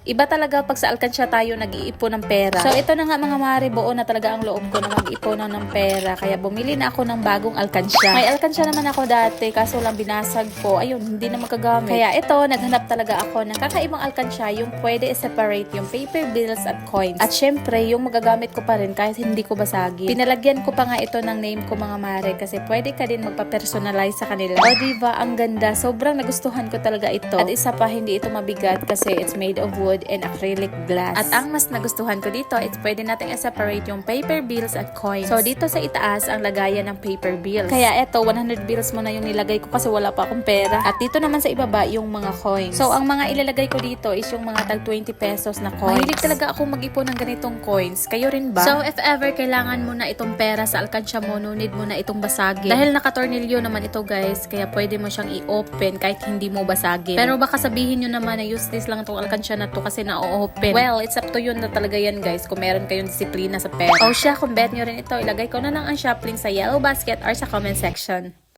Iba talaga pag sa alkansya tayo nag-iipon ng pera. So ito na nga mga mare, buo na talaga ang loob ko na mag-ipon na ng pera. Kaya bumili na ako ng bagong alkansya. May alkansya naman ako dati, kaso lang binasag ko. Ayun, hindi na magagamit. Kaya ito, naghanap talaga ako ng kakaibang alkansya yung pwede i-separate yung paper bills at coins. At syempre, yung magagamit ko pa rin kahit hindi ko basagin. Pinalagyan ko pa nga ito ng name ko mga mare kasi pwede ka din magpa-personalize sa kanila. O diba, ang ganda. Sobrang nagustuhan ko talaga ito. At isa pa, hindi ito mabigat kasi it's made of wood and acrylic glass. At ang mas nagustuhan ko dito, it's pwede natin i-separate yung paper bills at coins. So dito sa itaas, ang lagayan ng paper bills. Kaya eto, 100 bills mo na yung nilagay ko kasi wala pa akong pera. At dito naman sa ibaba, yung mga coins. So ang mga ilalagay ko dito is yung mga tag 20 pesos na coins. Mahilig talaga ako mag-ipon ng ganitong coins. Kayo rin ba? So if ever kailangan mo na itong pera sa alkansya mo, no need mo na itong basagin. Dahil nakatornilyo naman ito guys, kaya pwede mo siyang i-open kahit hindi mo basagin. Pero baka sabihin nyo naman na useless lang itong alkansya na to kasi na-open. Well, it's up to you na talaga yan guys kung meron kayong disiplina sa pera. O siya, kung bet nyo rin ito, ilagay ko na lang ang shop link sa yellow basket or sa comment section.